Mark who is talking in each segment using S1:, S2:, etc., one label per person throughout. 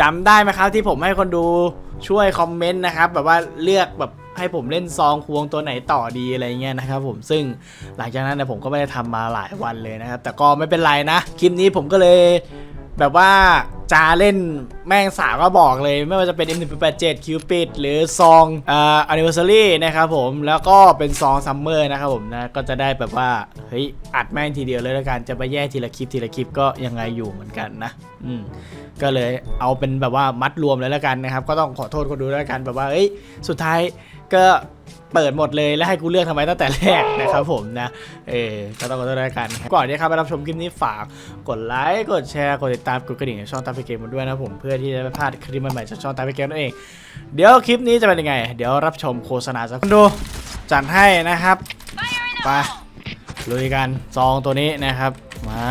S1: จำได้ไหมครับที่ผมให้คนดูช่วยคอมเมนต์นะครับแบบว่าเลือกแบบให้ผมเล่นซองควงตัวไหนต่อดีอะไรเงี้ยนะครับผมซึ่งหลังจากนั้นเนี่ยผมก็ไม่ได้ทำมาหลายวันเลยนะครับ แต่ก็ไม่เป็นไรนะ คลิปนี้ผมก็เลยแบบว่า จะเล่นแม่งสาวก็บอกเลย ไม่ว่าจะเป็น M187 Cupid หรือซองอ่อ Anniversary นะครับผมแล้วก็เป็นซองซัมเมอร์นะครับผมนะก็จะได้แบบว่าเฮ้ยอัดแม่งทีเดียวเลยแล้วกันจะไปแยกทีละคลิปทีละคลิปก็ยังไงอยู่เหมือนกันนะอืมก็เลยเอาเป็นแบบว่ามัดรวมเลยแล้วกันนะครับ ก็ต้องขอโทษคนดูแล้วกันแบบว่าเอ้ยสุดท้ายก็ เปิดหมดเลยแล้วให้กูเลือกทำไมตั้งแต่แรกนะครับผมนะ เออก็ต้องขอโทษแล้วกัน ก่อนที่ครับไปรับชมคลิปนี้ฝากกดไลค์ กดแชร์ กดติดตาม กดกระดิ่งในช่องตามไปเกมมันด้วยนะผม เพื่อที่จะไม่พลาดคลิปใหม่ๆจากช่องตามไปเกมนั่นเอง เดี๋ยวคลิปนี้จะเป็นยังไง เดี๋ยวรับชมโฆษณาสักคนดู จัดให้นะครับ ไปลุยกันซองตัวนี้นะครับ มา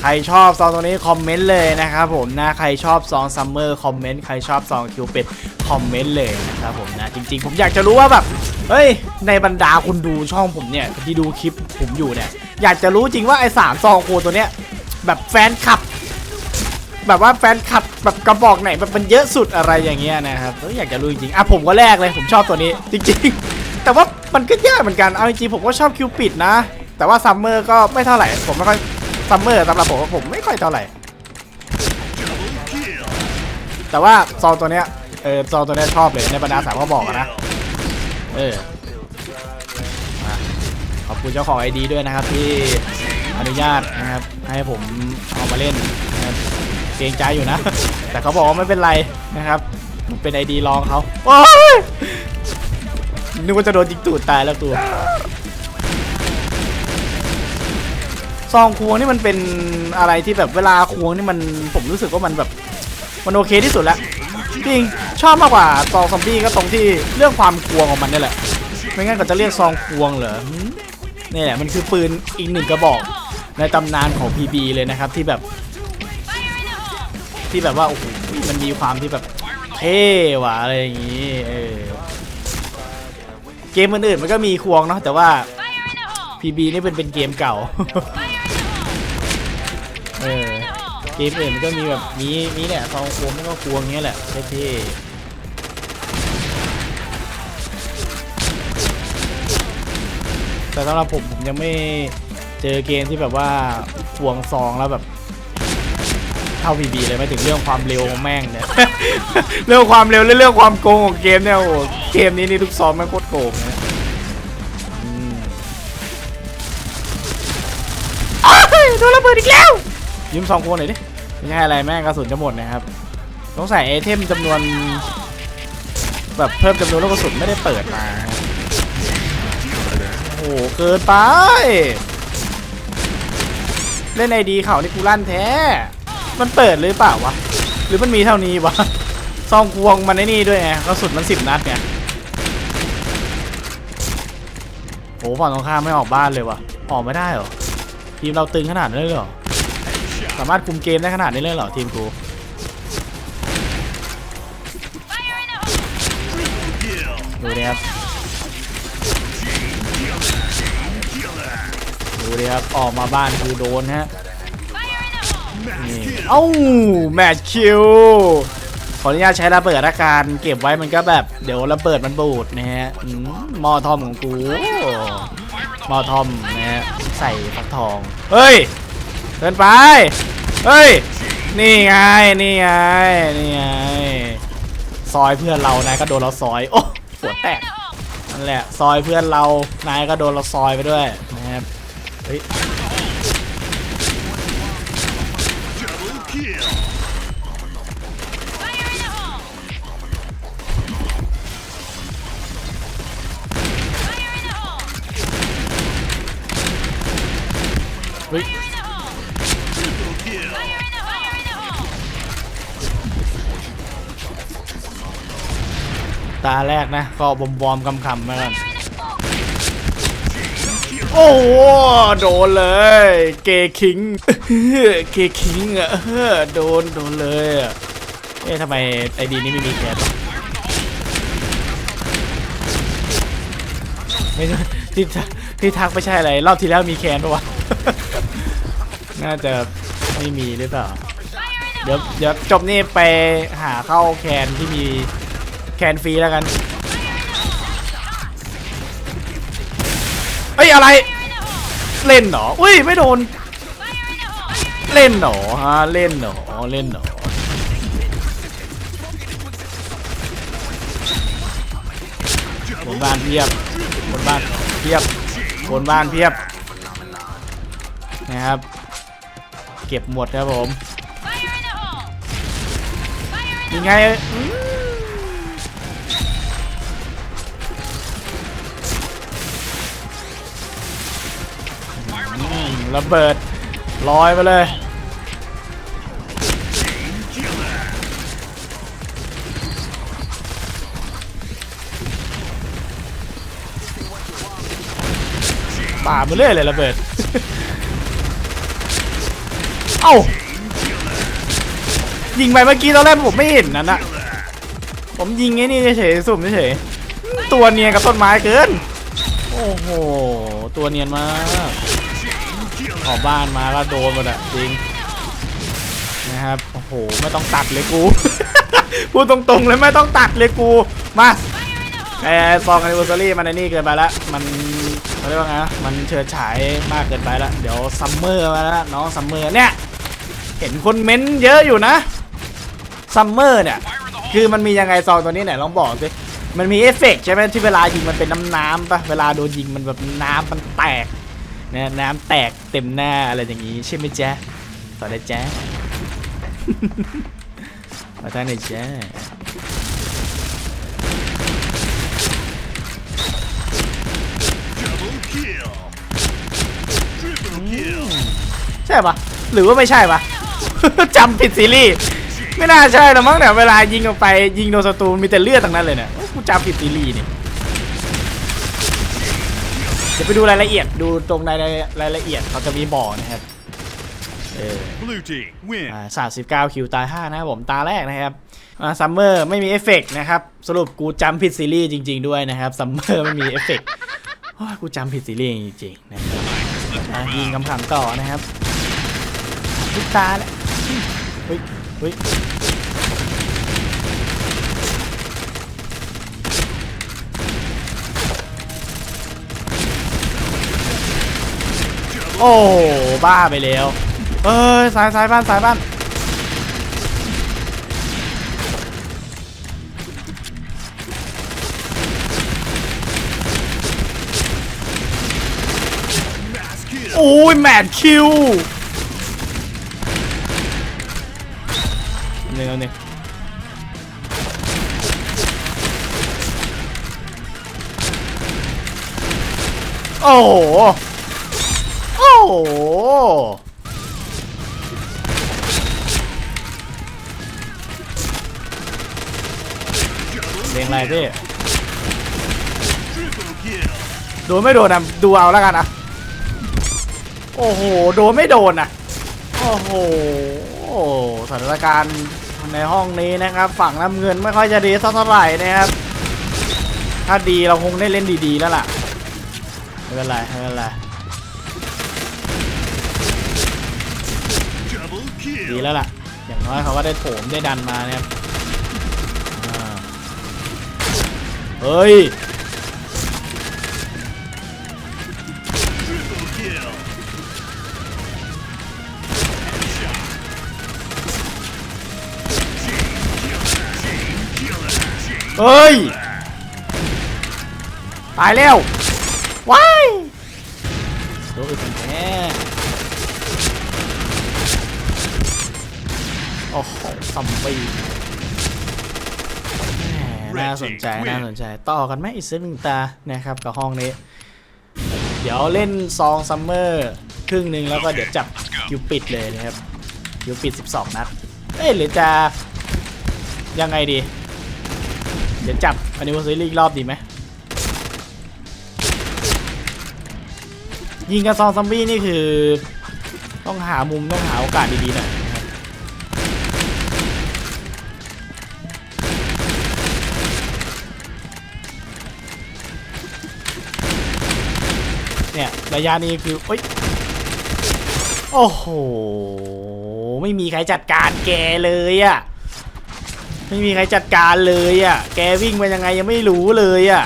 S1: ใครชอบซองตัวนี้คอมเมนต์เลยนะครับผมนะใครชอบซองซัมเมอร์คอมเมนต์ใครชอบซองคิวป็ด คอมเมนต์เลยนะครับผมนะจริง ๆ ผมอยากจะรู้ว่าแบบเฮ้ยในบรรดาคุณดูช่องผมเนี่ยที่ดูคลิปผมอยู่เนี่ย อยากจะรู้จริงว่าไอ้สามซองโคตัวเนี้ยแบบแฟนคลับ แบบว่าแฟนคลับแบบกระบอกไหนแบบมันเยอะสุดอะไรอย่างเงี้ยนะครับเอ้ยอยากจะรู้จริงๆอะผมก็แรกเลยผมชอบตัวนี้ จริง ๆ แต่ว่ามันก็ยากเหมือนกันเอาจริงๆผมก็ชอบคิวปิดนะ แต่ว่าซัมเมอร์ก็ไม่เท่าไหร่ผมไม่ค่อยซัมเมอร์สำหรับผมผมไม่ค่อยเท่าไหร่ แต่ว่าซองตัวเนี้ยเออซองตัวเนี้ยชอบเลยในบรรดาสามก็บอกอะนะเออมาขอบคุณเจ้าของไอดีด้วยนะครับที่อนุญาตนะครับให้ผมเอามาเล่นนะครับเกรงใจอยู่นะ แต่เขาบอกว่าไม่เป็นไรนะครับมันเป็นไอดีลองเขาโอ้ยนึกว่าจะโดนจิงตูดตายแล้วตัวซองควงนี่มันเป็นอะไรที่แบบเวลาควงนี่มันผมรู้สึกว่ามันแบบ มันโอเคที่สุดแล้วจริงชอบมากกว่าซองซอมบี้ก็ตรงที่เรื่องความควงของมันนี่แหละ ไม่งั้นก็จะเรียกซองควงเหรอนี่แหละมันคือปืนอีกหนึ่งกระบอกในตำนานของ PB เลยนะครับที่แบบ ที่แบบว่าโอ้โหมันมีความที่แบบเท่หว่ะอะไรอย่างงี้เออเกมอื่นๆมันก็มีควงเนาะแต่ว่า PB นี่เป็นเป็นเกมเก่า เกมอื่นมันก็มีแบบมีมีเนี่ยซองควงมันก็ควงเงี้ยแหละเท่ๆแต่สำหรับผมผมยังไม่เจอเกมที่แบบว่าควงซองแล้วแบบเท่า PB เลยไม่ถึงเรื่องความเร็วของแม่งเนี่ยเรื่องความเร็วและเรื่องความโกงของเกมเนี่ยโอ้โหเกมนี้นี่ทุกซองแม่งโคตรโกงนะอืมอ้ายโดนระเบิดอีกแล้วยืมสองคนหน่อยดิ ไม่ใช่อะไรแม่งกระสุนจะหมดนะครับต้องใส่ไอเทมจำนวน แบบเพิ่มจำนวนลูกกระสุนไม่ได้เปิดมาโอ้โหเกินไป เล่นไอดีเขานี่กูลั่นแท้ มันเปิดหรือเปล่าวะ หรือมันมีเท่านี้วะซองควงมันไอ้นี่ด้วยไงกระสุนมันสิบนัดไงโอ้ฝั่งตรงข้ามไม่ออกบ้านเลยวะออกไม่ได้หรอทีมเราตึงขนาดนั้นเลยหรอ สามารถคุมเกมได้ขนาดนี้เลยเหรอทีมกูดูดิครับดูดิครับออกมาบ้านคือโดนฮะนี่เอ้าแมตช์คิวขออนุญาตใช้ระเบิดอาการเก็บไว้มันก็แบบเดี๋ยวระเบิดมันบูดนะฮะมอทอมของกูมอทอมนะฮะใส่ฟักทอง เฮ้ย เดินไป เฮ้ย นี่ไง นี่ไง นี่ไง ซอยเพื่อนเรา นายก็โดนเราซอย โอ้หัวแตก นั่นแหละ ซอยเพื่อนเรา นายก็โดนเราซอยไปด้วยนะครับ เฮ้ย ตาแรกนะ ก็บอมบอมๆคำมากันโอ้โหโดนเลย เกคิง เกคิงอะเออโดนโดนเลยอะเอ๊ะทำไมไอดีนี้ไม่มีแคสไม่ใช่ที่ทักที่ทักไม่ใช่อะไร รอบที่แล้วมีแคนปะวะ น่าจะไม่มีหรือเปล่า เดี๋ยวเดี๋ยวจบนี่ไปหาเข้าแคนที่มี แคนฟรีแล้วกันเอ้ยอะไร เล่นเหรออุ้ยไม่โดน เล่นเหรอฮะเล่นเหรอเล่นเหรอบนบ้านเพียบบนบ้านเพียบบนบ้านเพียบนะครับ เก็บหมดครับผมยังไง ระเบิดลอยไปเลยป่ามาเรื่อยเลยระเบิด เอ้า ยิงไปเมื่อกี้ตอนแรกผมไม่เห็นนั่นอะผมยิงไอ้นี่เฉยๆสุ่มเฉยๆตัวเนียนกับต้นไม้เกิน โอ้โห ตัวเนียนมาก ขอบ้านมาก็โดนหมดอะจริงนะครับโอ้โหไม่ต้องตัดเลยกูพูดตรงๆเลยไม่ต้องตัดเลยกูมาไอ้ซองแอนนิวอร์ซารี่มันไอ้นี่เกินไปละมันเขาเรียกว่าไงนะมันเฉิดฉายมากเกินไปละเดี๋ยวซัมเมอร์มาแล้วน้องซัมเมอร์เนี่ยเห็นคนเม้นต์เยอะอยู่นะซัมเมอร์เนี่ยคือมันมียังไงซองตัวนี้ไหนลองบอกสิมันมีเอฟเฟกต์ใช่ไหมที่เวลายิงมันเป็นน้ำน้ำปะเวลาโดนยิงมันแบบน้ำมันแตก นะน้ำแตกเต็มหน้าอะไรอย่างงี้ใช่ไหมจ๊ะต่อได้จ๊ะมาทางไหนจ๊ะใช่ปะหรือว่าไม่ใช่ปะจำผิดซีรีส์ไม่น่าใช่หรอกมั้งเนี่ยเวลายิงออกไปยิงโดนศัตรูมีแต่เลือดทั้งนั้นเลยเนี่ยกูจำผิดซีรีส์นี่เดี๋ยวไปดูรายละเอียดดูตรงรายละรายละเอียดเขาจะมีบอกนะครับเออ
S2: Blue team win.
S1: อ่า39 คิวตาย 5 นะครับผมตาแรกนะครับซัมเมอร์ไม่มีเอฟเฟกต์นะครับ สรุปกูจำผิดซีรีส์จริง ๆ ด้วยนะครับซัมเมอร์ไม่มีเอฟเฟกต์โอ้ยกูจำผิดซีรีส์จริงๆนะครับอะยิงคำถามต่อนะครับทุกตาเนี่ยเฮ้ยเฮ้ย โอ้บ้าไปแล้วเอ้ยสายสายบ้านสายบ้านโอ้ยแมทคิวหนึ่งเอาหนึ่งโอ้โห โหเรียงอะไรพี่ โดนไม่โดนอะ ดูเอาแล้วกันอะ โอ้โห โดนไม่โดนอะ โอ้โหสถานการณ์ในห้องนี้นะครับ ฝั่งน้ำเงินไม่ค่อยจะดีสักเท่าไหร่นะครับ ถ้าดีเราคงได้เล่นดีๆแล้วล่ะ ไม่เป็นไร ไม่เป็นไร ดีแล้วล่ะ อย่างน้อยเขาก็ได้โถมได้ดันมานะครับอ่าเฮ้ย เฮ้ย ตายแล้ว ว้ายตัวอื่นแน่ อ้โหซัมบี้แหม่น่าสนใจ น่าสนใจ ต่อกันไหมอีกสักหนึ่งตา นะครับ กับห้องนี้ เดี๋ยวเล่นซองซัมเมอร์ครึ่งหนึ่งแล้วก็เดี๋ยวจับคิวปิดเลยนะครับคิวปิด 12 นัด เอ้ยหรือจะ ยังไงดี เดี๋ยวจับอันนี้วอร์ซีรีอีกรอบดีไหมยิงกับซองซอมบี้นี่คือ ต้องหามุมต้องหาโอกาสดีๆหน่อย เนี่ยระยะนี้คือเอ้ยโอ้โห ไม่มีใครจัดการแกเลยอะ่ะไม่มีใครจัดการเลยอะ่ะ แกวิ่งไปยังไงยังไม่รู้เลยอะ่ะ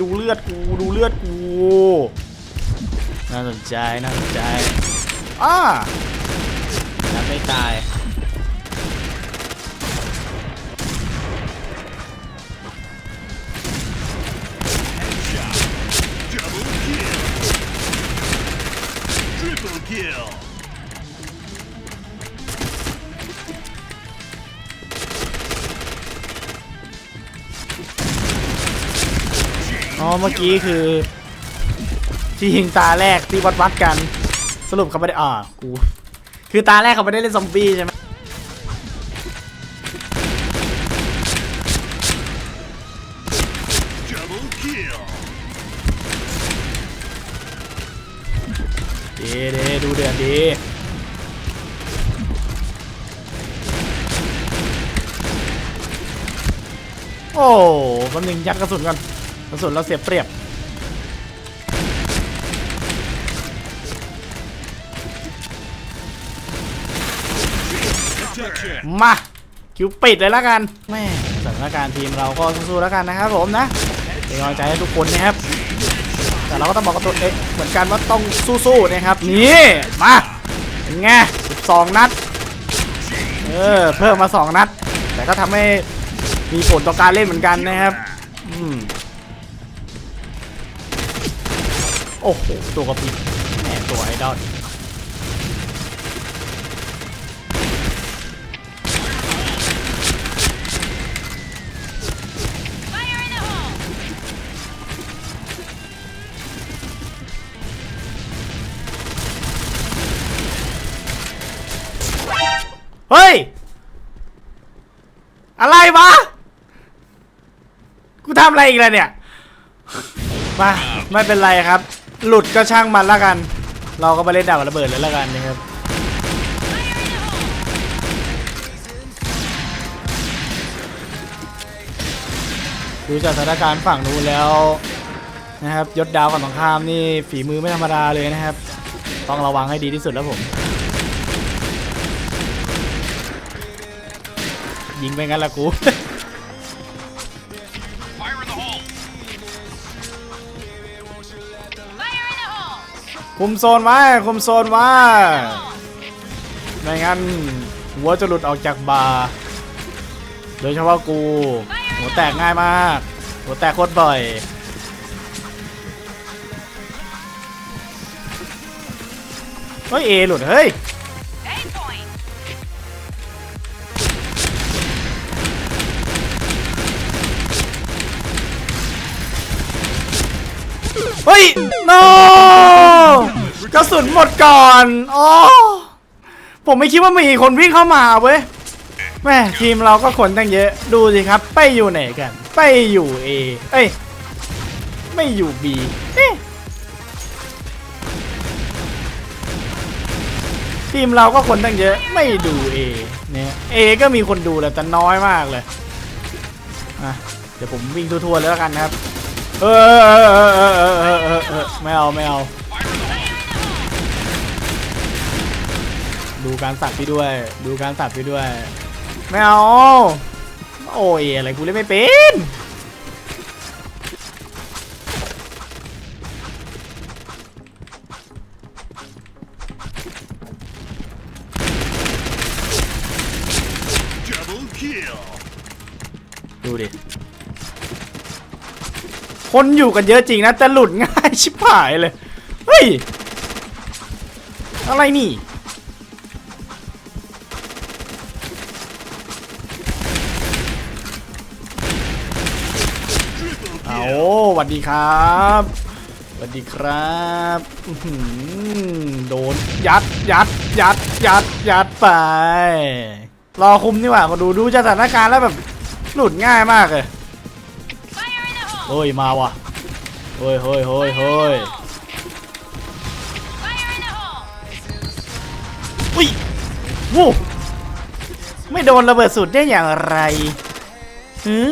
S1: ดูเลือดกูดูเลือดกูน่าสนใจน่าสนใจอ้ายังไม่ตาย อ๋อเมื่อกี้คือ ที่ยิงตาแรกที่วัดวัดๆกัน สรุปเขาไม่ได้อ่ากูคือตาแรกเขาไม่ได้เล่นซอมบี้ใช่ไหมดีดีดูเดือดดีโอ้แป๊บนึงยัดกระสุนก่อน กระสุนเราเสียเปรียบ มา คิวปิดเลยแล้วกัน แม่สถานการณ์ทีมเราก็สู้ๆแล้วกันนะครับผมนะเป็นกำลังใจให้ทุกคนนะครับ แต่เราก็ต้องบอกกับตัวเองเหมือนกันว่าต้องสู้ๆนะครับ นี่ มาเป็นไง12นัด เออ เพิ่มมา2นัด แต่ก็ทำให้มีผลต่อการเล่นเหมือนกันนะครับ อืม โอ้โห ตัวกระพริบแหมตัวไอดอลเฮ้ย อะไรวะ กูทำอะไรอีกแล้วเนี่ย มา ไม่เป็นไรครับ หลุดก็ช่างมันละกัน เราก็มาเล่นดาบระเบิดเลยละกันนะครับดูจากสถานการณ์ฝั่งนู้นแล้วนะครับยศดาวกับสงครามนี่ฝีมือไม่ธรรมดาเลยนะครับ ต้องระวังให้ดีที่สุดแล้วผม ยิงไปงั้นละกู คุมโซนไว้คุมโซนไว้ไม่งั้นหัวจะหลุดออกจากบาร์โดยเฉพาะกู หัวแตกง่ายมาก หัวแตกโคตรบ่อยเฮ้ยเอหลุดเฮ้ย เฮ้ย no กระสุนหมดก่อนอ๋อผมไม่คิดว่ามีคนวิ่งเข้ามาเว้ยแม่ทีมเราก็คนตั้งเยอะ ดูสิครับ ไปอยู่ไหนกัน ไปอยู่ A เอ้ย ไม่อยู่ B เอ๊ะทีมเราก็คนตั้งเยอะ ไม่ดู A เนี่ย A ก็มีคนดูแหละแต่น้อยมากเลยอะเดี๋ยวผมวิ่งทั่วๆเลยแล้วกันนะครับ เออไม่เอาไม่เอาดูการสับพี่ด้วย ดูการสับพี่ด้วย ไม่เอา โอ้ยอะไรกูเล่นไม่เป็น คนอยู่กันเยอะจริงนะ แต่หลุดง่ายชิบหายเลย เฮ้ย อะไรนี่ เอาววัสดีครับสวัสดีครับโดน ยัด ยัด ยัด ยัด ยัดไป รอคุมนี่หว่ามาดูดูสถานการณ์แล้วแบบ หลุดง่ายมากเลย เฮ้ยมาว่ะเฮ้ยเฮ้ยเฮ้ยเฮ้ยอุ้ยวู้ไม่โดนระเบิดสุดได้อย่างไรหือ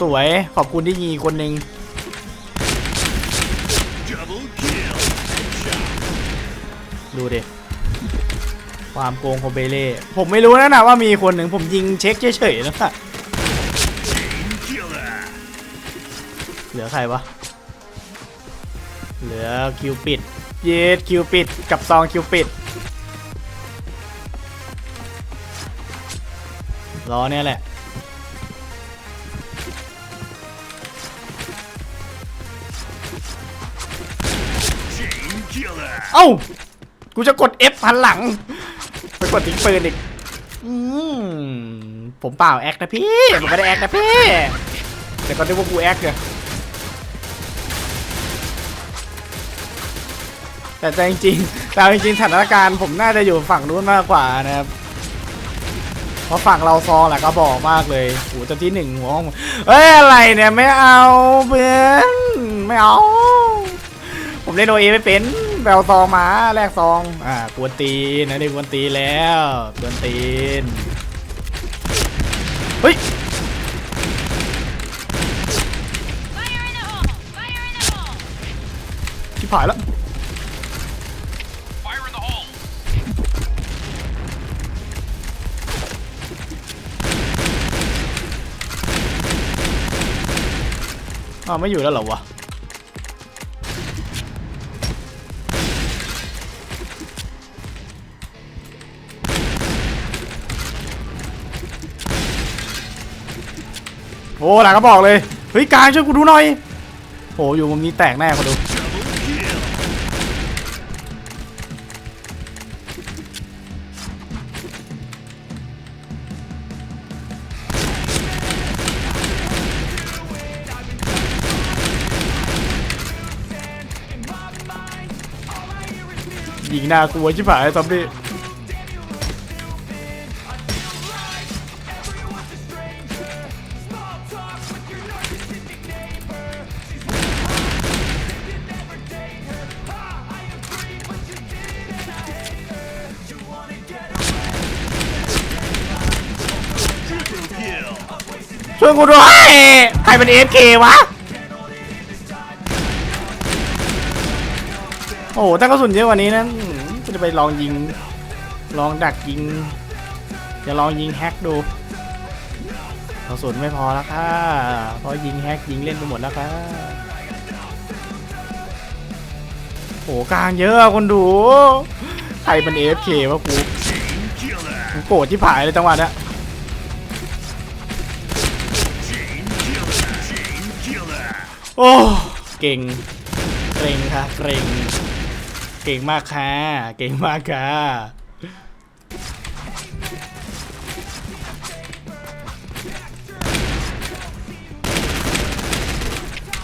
S1: สวยขอบคุณที่ยิงอีคนหนึ่งดูดิความโกงของเบเล่ผมไม่รู้นะนะว่ามีคนหนึ่งผมยิงเช็คเฉยๆนะ
S2: Chain killer.
S1: เหลือใครวะเหลือคิวปิดเยสคิวปิดกับซองคิวปิดรอเนี่ยแหละ เอ้า กูจะกด F พันหลัง ไปกดทิ้งปืนอีก อืม ผมเปล่าแอคนะพี่ ผมไม่ได้แอคนะพี่ แต่ก็นึกว่ากูแอคอะแต่แต่จริงๆแต่จริงๆสถานการณ์ผมน่าจะอยู่ฝั่งนู้นมากกว่านะครับ เพราะฝั่งเราซองแหละก็บอกมากเลยโหูจะที่หนึ่งหัวห้องเอ้ยอะไรเนี่ยไม่เอาเพื่อนไม่เอา ผมเล่นโอเอไม่เป็น แบลซองมาแลกซอง อ่ากวนตีนนะได้กวนตีนแล้วกวนตีน เฮ้ย
S3: Fire in the hole! Fire in the hole!
S1: ชิบหายแล้ว
S2: Fire in the hole.
S1: อ้าวไม่อยู่แล้วเหรอวะ โอ้หลังก็บอกเลย เฮ้ยกายช่วยกูดูหน่อยโหอยู่มุมนี้แตกแน่มาดูยิงหน้ากลัวชิบหายซอมบี้ ช่วยกูด้วย ใครเป็น AFK วะ โอ้โหถ้ากระสุนเยอะกว่านี้นะอืมกูจะไปลองยิง ลองดักยิง จะลองยิงแฮกดูกระสุนไม่พอแล้วค่ะเพราะยิงแฮกยิงเล่นไปหมดแล้วค่ะโอ้โหกลางเยอะคนดูใครเป็น AFK วะกูกูโกรธที่ผายเลยจังหวะเนี้ย โอ้เก่งเกรงค่ะเกรงเก่งมากค่ะเก่งมากค่ะ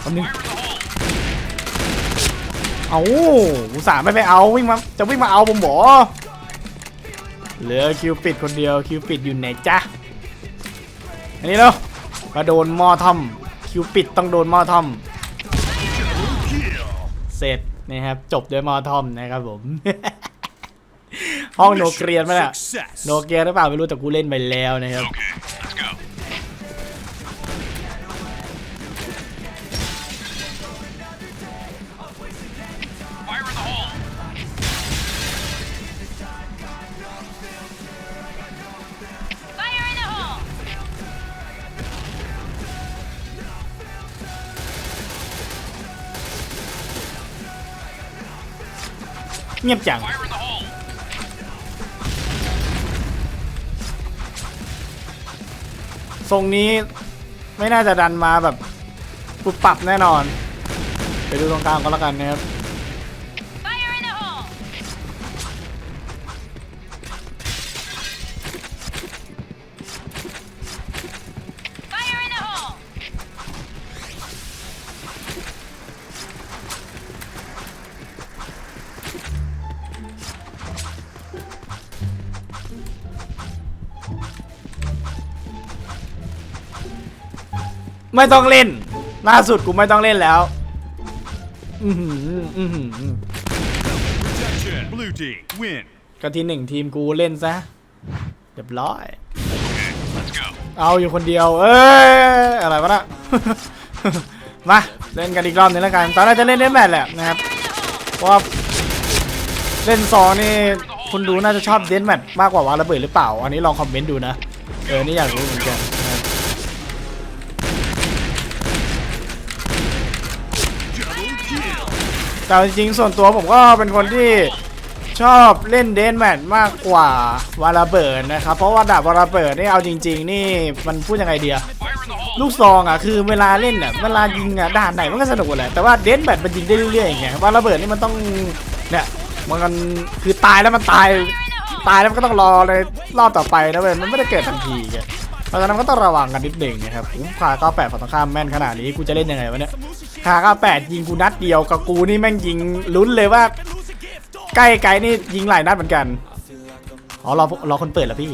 S1: คนนึงเอาอุตส่าห์ไม่ไปเอาวิ่งมาจะวิ่งมาเอาผมบอเหลือคิวปิดคนเดียวคิวปิดอยู่ไหนจ๊ะอันนี้เนาะมาโดนหม้อทอม คิวปิดต้องโดนมอทอม เสร็จนะครับ จบด้วยมอทอมนะครับผม ห้องโนเกียนไหมล่ะโนเกียหรือเปล่าไม่รู้แต่กูเล่นไปแล้วนะครับ เงียบจัง ทรงนี้ไม่น่าจะดันมาแบบปุบปรับแน่นอน ไปดูตรงกลางก็แล้วกันนะครับ
S3: ไม่
S1: ต้องเล่น ล่าสุดกูไม่ต้องเล่นแล้ว อือหืออือหือ
S2: Protection. Blue team win.
S1: ก็ทีหนึ่งทีมกูเล่นซะเรียบร้อย
S2: Let's go.
S1: เอาอยู่คนเดียว เอ้ย อะไรวะน่ะ มาเล่นกันอีกรอบหนึงแล้วกัน ตอนแรกจะเล่นเล่นแมทแหละนะครับ เพราะว่าเล่นซองนี่คุณดูน่าจะชอบเดนแมทมากกว่าวาระเบิดหรือเปล่า อันนี้ลองคอมเมนต์ดูนะ เออ นี่อยากรู้เหมือนกัน แต่จริงๆส่วนตัวผมก็เป็นคนที่ชอบเล่นเดนแมทมากกว่าวาระเบิดนะครับ เพราะว่าดาบวาระเบิดนี่เอาจริง ๆ นี่มันพูดยังไงเดียลูกซองอะคือเวลาเล่นอะเวลายิงอะด่านไหนมันก็สนุกหมดแหละแต่ว่าเดนแบทมันยิงได้เรื่อยๆอย่างเงี้ยวาระเบิดนี่มันต้องเนี่ยมันคือตายแล้วมันตายตายแล้วมันก็ต้องรอเลยรอบต่อไปนะเว้ยมันไม่ได้เกิดทันทีไง เพราะฉะนั้นก็ต้องระวังกันนิดหนึ่งนะครับพาเก้าแปดฝั่งตรงข้ามแม่นขนาดนี้กูจะเล่นยังไงวะเนี่ยขาก้าแปดยิงกูนัดเดียวกับกูนี่แม่งยิงลุ้นเลยว่า ใกล้ไกลนี่ยิงหลายนัดเหมือนกันอ๋อรอรอคนเปิดแล้วพี่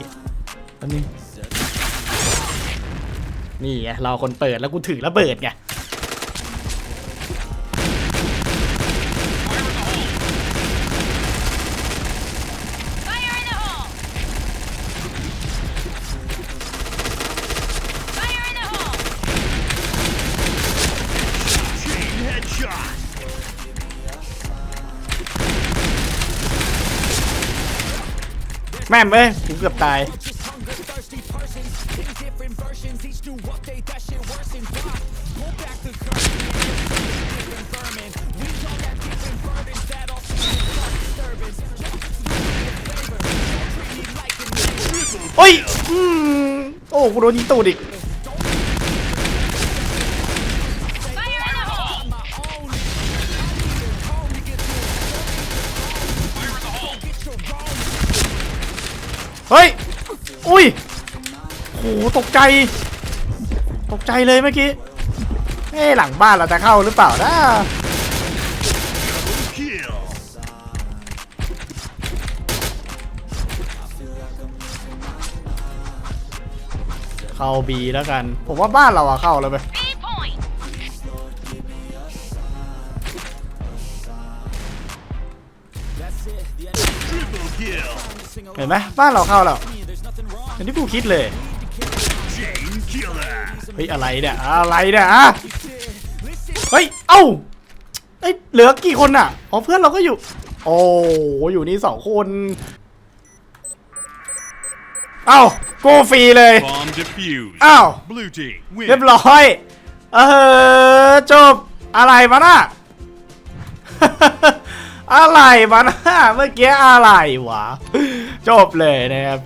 S1: นี่นี่ไงเราคนเปิดแล้วกูถือระเบิดไง ม่มเว้ยกูเกือบตาย โอ้ยอืมโอ้กูโดนยิงตูดอีก เฮ้ย อุ้ยโหตกใจ ตกใจเลยเมื่อกี้เอ้หลังบ้านเราจะเข้าหรือเปล่านะเข้าบีแล้วกัน ผมว่าบ้านเราอะเข้าแล้วไป ไหมบ้านเราเข้าแล้วอย่างที่กูคิดเลยเฮ้ยอะไรเนี่ยอะไรเนี่ยอะเฮ้ยเอ้าเอ้ยเหลือกี่คนอะอ๋อเพื่อนเราก็อยู่ โอ้อยู่นี่สองคน เอ้าโกฟรีเลย
S2: Bomb defused.
S1: อ้าวเรียบร้อยเออจบอะไรมาน่ะอะไรมาน่ะเมื่อกี้อะไรวะ จบเลยนะครับ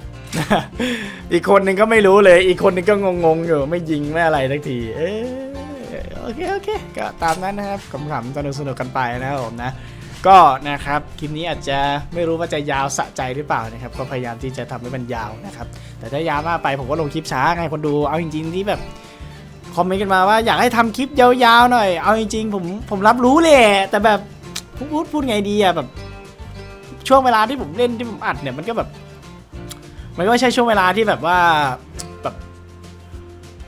S1: อีกคนหนึ่งก็ไม่รู้เลย อีกคนนึงก็งงๆอยู่ไม่ยิงไม่อะไรสักทีเออโอเคโอเคก็ตามนั้นนะครับขำๆสนุกสนุกๆกันไปนะครับผมนะก็นะครับคลิปนี้อาจจะไม่รู้ว่าจะยาวสะใจหรือเปล่านะครับก็พยายามที่จะทำให้มันยาวนะครับแต่ถ้ายาวมากไปผมก็ลงคลิปช้าไงคนดูเอาจริงๆที่แบบคอมเมนต์กันมาว่าอยากให้ทำคลิปยาวๆหน่อย เอาจริงๆผมผมรับรู้เลยแต่แบบพูดพูดไงดีอะแบบ ช่วงเวลาที่ผมเล่นที่ผมอัดเนี่ยมันก็แบบ มันก็ไม่ใช่ช่วงเวลาที่แบบว่าแบบ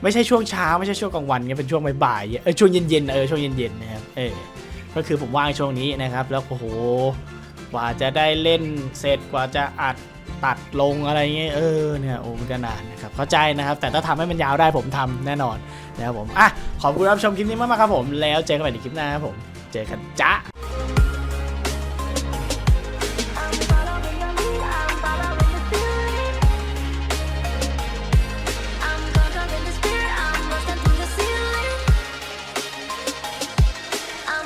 S1: ไม่ใช่ช่วงเช้าไม่ใช่ช่วงกลางวันเงี้ยเป็นช่วงบ่ายๆเออช่วงเย็นๆเออช่วงเย็นๆนะครับเออก็คือผมว่างช่วงนี้นะครับ แล้วโอ้โหกว่าจะได้เล่นเสร็จกว่าจะอัดตัดลงอะไรเงี้ยเออเนี่ยโอ้มันก็นานนะครับเข้าใจนะครับ แต่ถ้าทำให้มันยาวได้ผมทำแน่นอนนะครับผมอะขอบคุณรับชมคลิปนี้มากๆครับผม แล้วเจอกันใหม่ในคลิปหน้าครับผม เจอกันจ้า